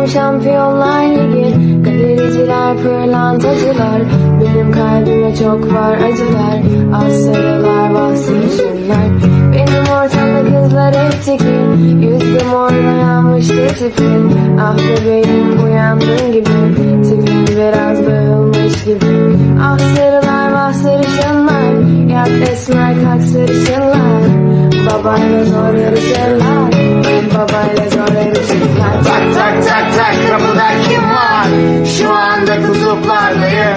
tam şampiyonlar ligi. Galericiler pırlantacılar. Benim kalbime çok var acılar. Az sarılar bastırışırlar Benim ortamda kızlar hep tekin Yüzde morla yanmıştı tipim Ah bebeğim uyandığın gibi. Tipim biraz dağılmış gibi. Ah sarılar vah sarışınlar. Yat esmer kalk sarışınlar. Babayla zor yarışırlar. Babayla zor Şu anda kutuplardayım.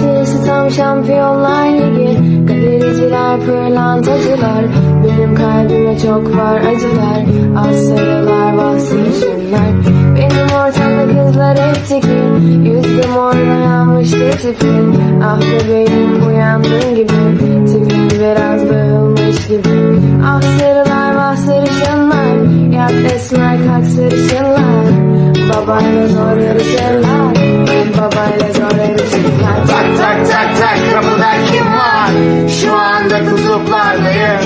Şurası tam şampiyonlar ligi. Galericiler pırlantacılar. Benim kalbime çok var acılar. Az sarılar bastırışırlar Benim ortamda kızlar hep tekin Yüzde morla yanmıştı tipim. Ah bebeğim uyandığın gibi. Tipim biraz dağılmış gibi. Ah sarılar vah Yat esmer kalk sarışınlar Babayla zor yarışırlar. Babayla zor yarışırlar. Tak tak tak tak. Kapıda kim var? Şu anda kutuplardayım.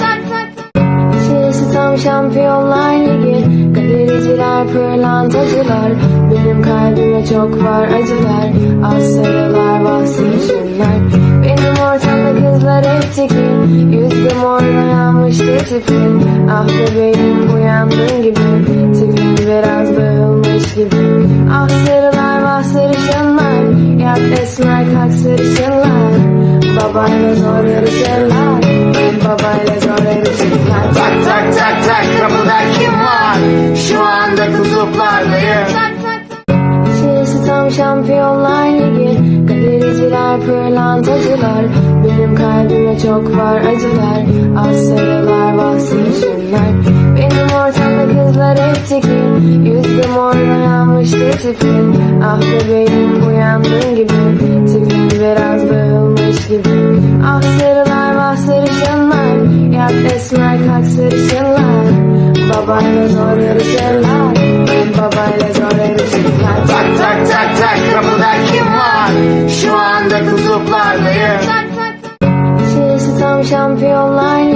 Şurası tam şampiyonlar ligi. Galericiler pırlantacılar. Benim kalbime çok var acılar. Az sarılar bastırışırlar Benim ortamda kızlar hep tekin. Yüzde morla yanmıştı tipim. Ah bebeğim uyandığın gibi. Tipim biraz dağılmış gibi Ah sarılar vah sarışınlar Yat esmer kalk sarışınlar Babayla zor yarışırlar. Babayla zor yarışırlar. Tak tak tak tak. Kapıda kim var? Şu anda kutuplardayım. Şurası tam şampiyonlar ligi. Galericiler pırlantacılar. Benim kalbime çok var acılar. Az sarılar bastırışırlar Benim ortamda kızlar hep tekin Yüzde morla yanmıştı tipim Ah bebeğim uyandığın gibi. Tipim biraz dağılmış gibi. Ah sarılar vah sarışınlar. Yat esmer kalk sarışınlar. Babayla zor yarışırlar. Babayla zor yarışırlar. Tak tak tak tak. Kapıda kim var? Şu anda kutuplardayım. Şurası tam şampiyonlar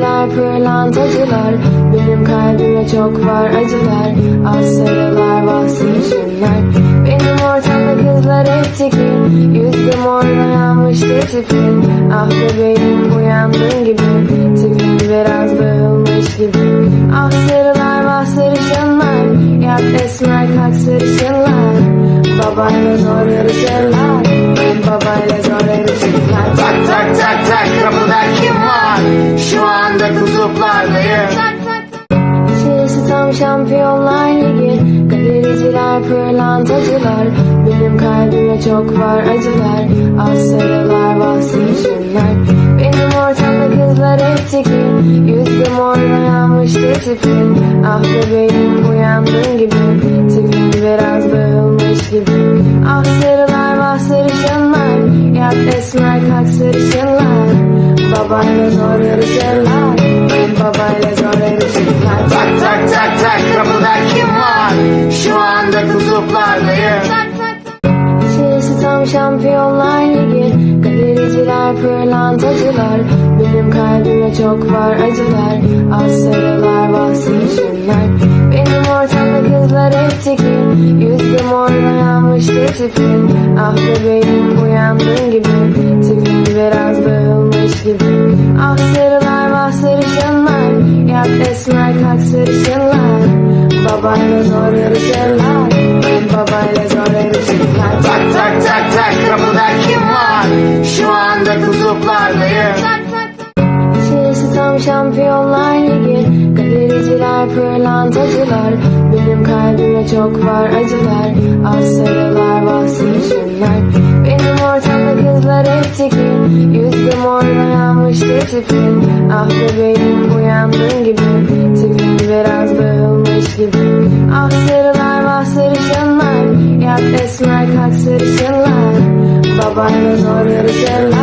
Galericiler pırlantacılar Benim kalbime çok var acılar. Az sarılar bastırışırlar Benim ortamda kızlar hep tekin Yüzde morla yanmıştı tipim. Ah bebeğim uyandığın gibi. Tipim biraz dağılmış gibi. Ah sarılar vah Yat esmer kalk sarışınlar. Babayla zor yarışırlar. Babayla zor Şu anda kutuplardayım. Şurası tam şampiyonlar ligi. Galericiler pırlantacılar. Benim kalbime çok var acılar. Az sarılar bastırışırlar Benim ortamda kızlar hep tekin Yüzde morla yanmıştı tipim. Ah bebeğim uyandığın gibi Babayla zor yarışırlar Babayla zor yarışırlar Tak tak tak tak. Kapıda kim var? Şu anda kutuplardayım. Şurası tam şampiyonlar ligi. Galericiler pırlantacılar. Benim kalbime çok var acılar. Az sarılar Benim ortamda kızlar hep tekin Yüzde morla yanmıştı tipim Ah bebeğim Ah sarılar vah sarışınlar Yat esmer kalk sarışınlar. Babayla zor yarışırlar. Babayla zor yarışırlar. Tak tak tak tak. Kapıda kim var? Şu anda kutuplardayım. Şurası tam şampiyonlar ligi. Galericiler pırlantacılar. Benim kalbime çok var acılar. Az sarılar bastırışırlar tipim Ah bebeğim uyandığın gibi. Tipim biraz dağılmış gibi. Ah sarılar vah sarışınlar Yat esmer kalk sarışınlar Babayla zor yarışırlar